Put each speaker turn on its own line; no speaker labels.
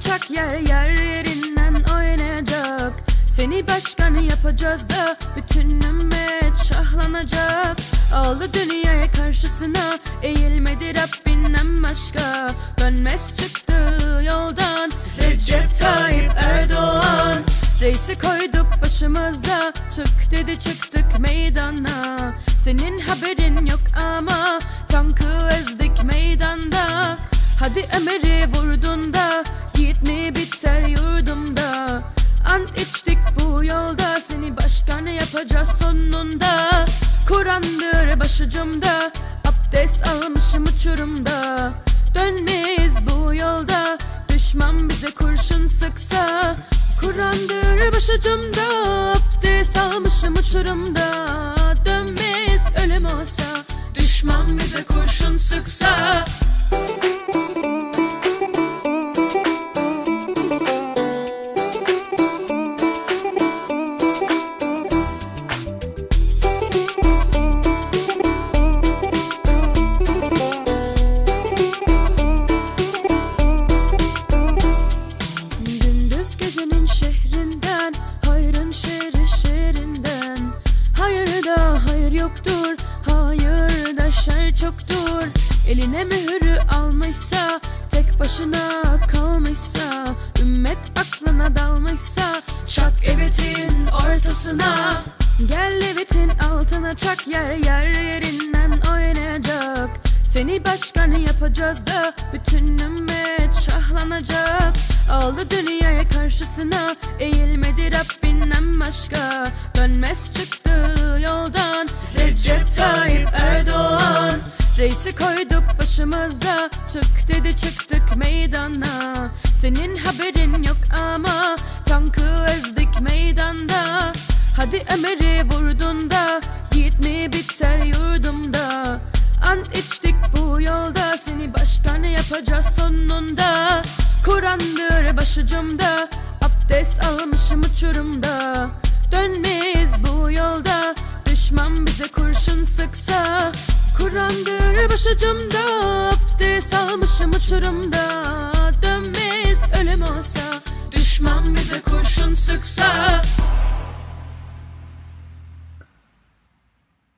çak yer yer yerinden oynayacak. Seni başkan yapacağız da bütün ümmet şahlanacak. Aldı dünyaya karşısına eğilmedi Rabbinden başka. Dönmez çıktığı yoldan Recep Tayyip Erdoğan. Reisi koyduk başımıza Çık dedi çıktık meydana. Senin haberin yok ama Tankı ezdik meydanda. Hadi Ömer'i vurdun da Yiğit mi biter yurdumda? Ant içtik bu yolda. Seni başkan yapacağız sonunda? Kur'an'dır başucumda. Abdest almışım uçurumda. Dönmeyiz bu yolda. Düşman bize kurşun sıksa. Kur'an'dır başucumda. Abdest almışım uçurumda çoktur. Eline mühürü almışsa Tek başına kalmışsa Ümmet aklına dalmışsa Çak evetin ortasına. Gel evetin altına çak yer yer yerinden oynayacak. Seni başkan yapacağız da Bütün ümmet şahlanacak. Aldı dünyaya karşısına Eğilmedi Rabbinden başka. Dönmez çıktı yoldan Recep Reisi koyduk başımıza. Çık dedi çıktık meydana. Senin haberin yok ama Tankı ezdik meydanda. Hadi Ömer'i vurdun da Yiğit mi biter yurdumda? Ant içtik bu yolda Seni başkan yapacağız sonunda? Kur'an'dır başucumda Abdest almışım uçurumda. Dönmeyiz bu yolda Düşman bize kurşun sıksa Kur'an'dır başucumda Abdest almışım uçurumda. Dönmeyiz ölüm olsa Düşman bize kurşun sıksa